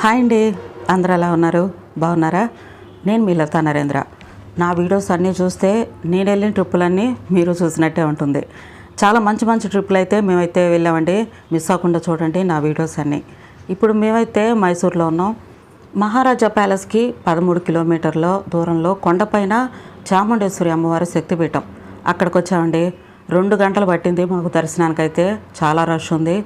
Hi అండి. అందరు ఎలా ఉన్నారు? బాగున్నారా? నేను మీ లతా నరేంద్ర. నా వీడియోస్ అన్నీ చూస్తే నేను వెళ్ళిన ట్రిప్పులన్నీ మీరు చూసినట్టే ఉంటుంది. చాలా మంచి మంచి ట్రిప్పులు అయితే మేమైతే వెళ్ళామండి. మిస్ అవ్వకుండా చూడండి నా వీడియోస్ అన్నీ. ఇప్పుడు మేమైతే మైసూర్లో ఉన్నాం. మహారాజా ప్యాలెస్కి పదమూడు కిలోమీటర్ల దూరంలో కొండపైన చాముండేశ్వరి అమ్మవారి శక్తిపీఠం. అక్కడికి వచ్చామండి రెండు గంటలు పట్టింది మాకు దర్శనానికైతే. చాలా రష్ ఉంది.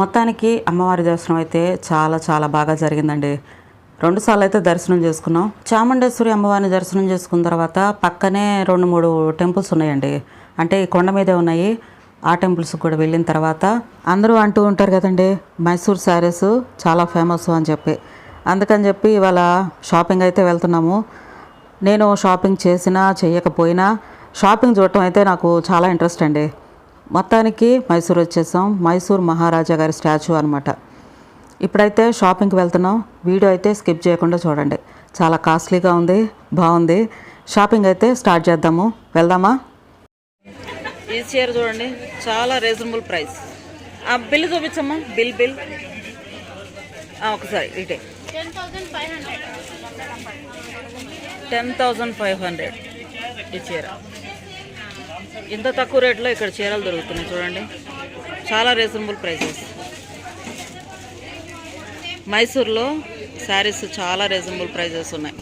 మొత్తానికి అమ్మవారి దర్శనం అయితే చాలా చాలా బాగా జరిగిందండి. రెండుసార్లు అయితే దర్శనం చేసుకున్నాం. చాముండేశ్వరి అమ్మవారిని దర్శనం చేసుకున్న తర్వాత పక్కనే రెండు మూడు టెంపుల్స్ ఉన్నాయండి. అంటే ఈ కొండ మీదే ఉన్నాయి. ఆ టెంపుల్స్కి కూడా వెళ్ళిన తర్వాత అందరూ అంటూ ఉంటారు కదండి మైసూర్ శారీస్ చాలా ఫేమస్ అని చెప్పి. అందుకని చెప్పి ఇవాళ షాపింగ్ అయితే వెళ్తున్నాము. నేను షాపింగ్ చేసినా చేయకపోయినా షాపింగ్ చూడటం అయితే నాకు చాలా ఇంట్రెస్ట్ అండి. మొత్తానికి మైసూర్ వచ్చేసాం. మైసూర్ మహారాజా గారి స్టాచ్యూ అనమాట ఇప్పుడైతే షాపింగ్కి వెళ్తున్నాం. వీడియో అయితే స్కిప్ చేయకుండా చూడండి. చాలా కాస్ట్లీగా ఉంది బాగుంది. షాపింగ్ అయితే స్టార్ట్ చేద్దాము. వెళ్దామా? ఈ చీర చూడండి చాలా రీజనబుల్ ప్రైస్. ఆ బిల్ చూపించమ్మా. Bill bill. ఒకసారి ఇటే. టెన్ థౌజండ్ ఫైవ్ హండ్రెడ్ ఈ చీర. ఇంత తక్కువ రేట్లో ఇక్కడ చీరలు దొరుకుతున్నాయి చూడండి. చాలా రీజనబుల్ ప్రైసెస్ మైసూర్లో శారీస్ చాలా రీజనబుల్ ప్రైజెస్ ఉన్నాయి.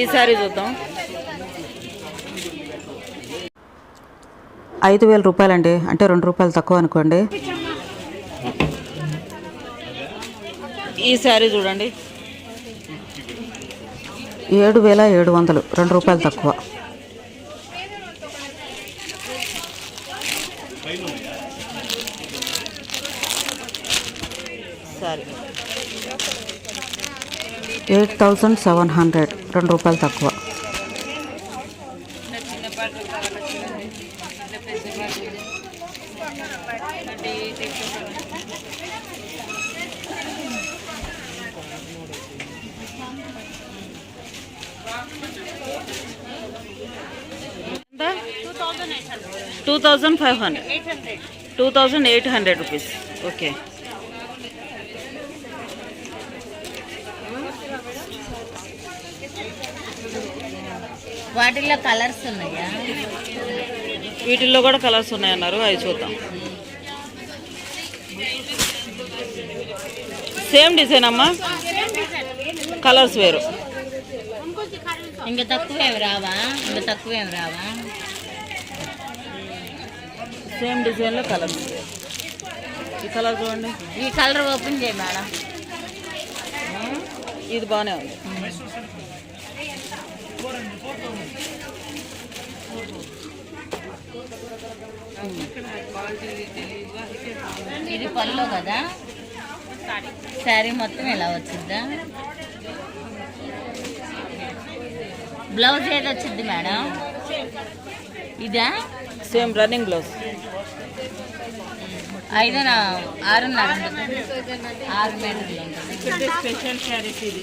ఈ శారీ చూద్దాం. ఐదు వేల రూపాయలండి. అంటే రెండు రూపాయలు తక్కువ అనుకోండి. ఈ శారీ చూడండి. ఏడు వేల ఏడు వందలు. రెండు రూపాయలు తక్కువ. Eight thousand seven hundred. రెండు రూపాయలు తక్కువ. Two thousand five hundred two thousand eight hundred. Rupees. Okay. వాటిల్లో కలర్స్ ఉన్నాయా? వీటిల్లో కూడా కలర్స్ ఉన్నాయన్నారు. అవి చూద్దాం. సేమ్ డిజైన్ అమ్మా? కలర్స్ వేరు. ఇంకా తక్కువ ఏమి రావా? ఇంకా తక్కువ ఏమి రావా? సేమ్ డిజైన్లో కలర్స్ వేరు ఈ కలర్ చూడండి. ఈ కలర్ ఓపెన్ చేయి మేడం. ఇది బాగానే ఉంది. ఇది పళ్ళు కదా? శారీ మొత్తం ఎలా వచ్చిద్దా? బ్లౌజ్ ఏది వచ్చింది మేడం? ఇదా? సేమ్ రన్నింగ్ బ్లౌజ్ ఐదున? ఆరున్నర. ఆరు మీటర్లు స్పెషల్ శారీస్ ఇది.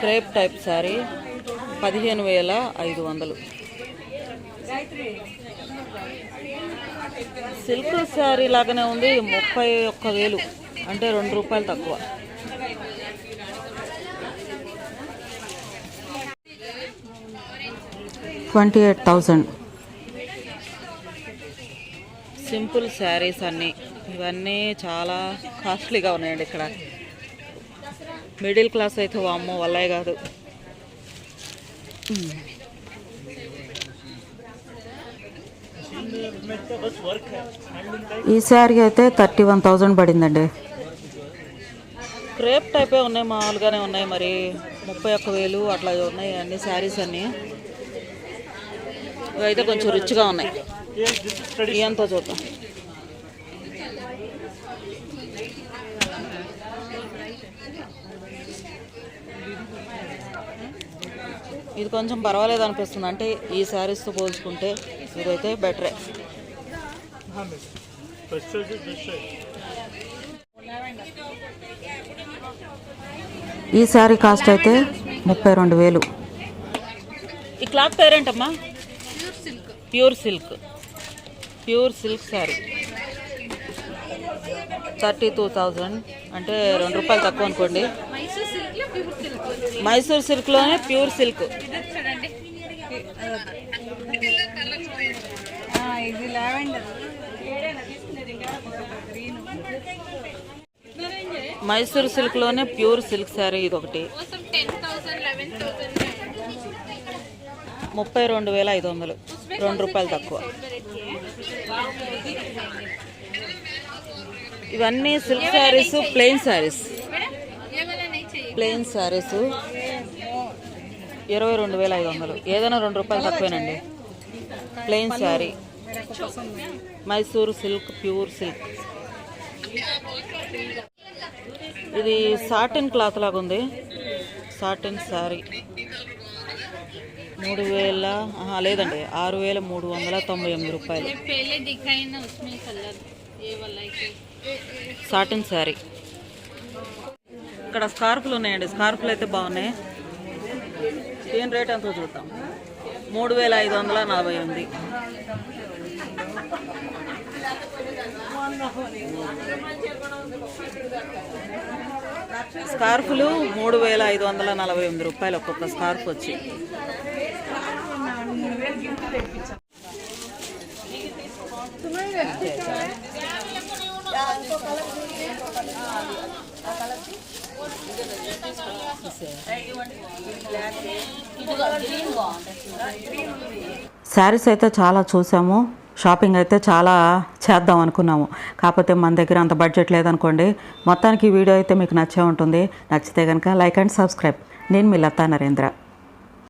క్రేప్ టైప్ శారీ పదిహేను వేల ఐదు వందలు. సిల్క్ శారీ లాగానే ఉంది ముప్పై ఒక్క వేలు. అంటే రెండు రూపాయలు తక్కువ. Twenty eight thousand simple saris అన్నీ. ఇవన్నీ చాలా కాస్ట్లీగా ఉన్నాయండి ఇక్కడ. మిడిల్ క్లాస్ అయితే వామ్మో వల్లే కాదు. ఈ శారీ అయితే థర్టీ వన్ థౌజండ్ పడిందండి. క్రేప్ టైపే ఉన్నాయి మామూలుగానే ఉన్నాయి మరి. ముప్పై ఒక్క వేలు అట్లా ఉన్నాయి అన్ని శారీస్ అన్నీ. ఇవైతే కొంచెం రిచ్గా ఉన్నాయి. ఎంతో చూద్దాం. ఇది కొంచెం పర్వాలేదు అనిపిస్తుంది. అంటే ఈ శారీస్తో పోల్చుకుంటే ఇదైతే బెటరే. ఈ శారీ కాస్ట్ అయితే ముప్పై రెండు వేలు. ఈ క్లాత్ పేరేంటమ్మా pure silk pure silk sari thirty two thousand అంటే రెండు రూపాయలు తక్కువ అనుకోండి. మైసూర్ సిల్క్లోనే ప్యూర్ సిల్క్ ఇది లావెండర్ మైసూర్ సిల్క్లోనే ప్యూర్ సిల్క్ శారీ ఇది ఒకటి ముప్పై రెండు వేల ఐదు వందలు. రెండు రూపాయలు తక్కువ. ఇవన్నీ silk saris plain saris. Plain saris. ఇరవై రెండు వేల ఐదు వందలు. ఏదైనా రెండు రూపాయలు తక్కువేనండి. Plain sari. Mysore silk pure silk. ఇది సాటిన్ క్లాత్ లాగా ఉంది. సాటిన్ శారీ మూడు వేల లేదండి. ఆరు వేల మూడు వందల తొంభై ఎనిమిది రూపాయలు. సాటిన్ శారీ ఇక్కడ స్కార్ఫ్లు ఉన్నాయండి. స్కార్ఫ్లు అయితే బాగున్నాయి. దీని రేట్ ఎంతో చూద్దాం. మూడు వేల ఐదు వందల నలభై ఎనిమిది. స్కార్ఫ్లు మూడు వేల ఐదు వందల నలభై ఎనిమిది రూపాయలు ఒక్కొక్క స్కార్ఫ్ వచ్చి. శారీస్ అయితే చాలా చూసాము. షాపింగ్ అయితే చాలా చేద్దాం అనుకున్నాము. కాకపోతే మన దగ్గర అంత బడ్జెట్ లేదనుకోండి మొత్తానికి ఈ వీడియో అయితే మీకు నచ్చే ఉంటుంది. నచ్చితే కనుక లైక్ అండ్ సబ్స్క్రైబ్. నేను మీ లతా నరేంద్ర.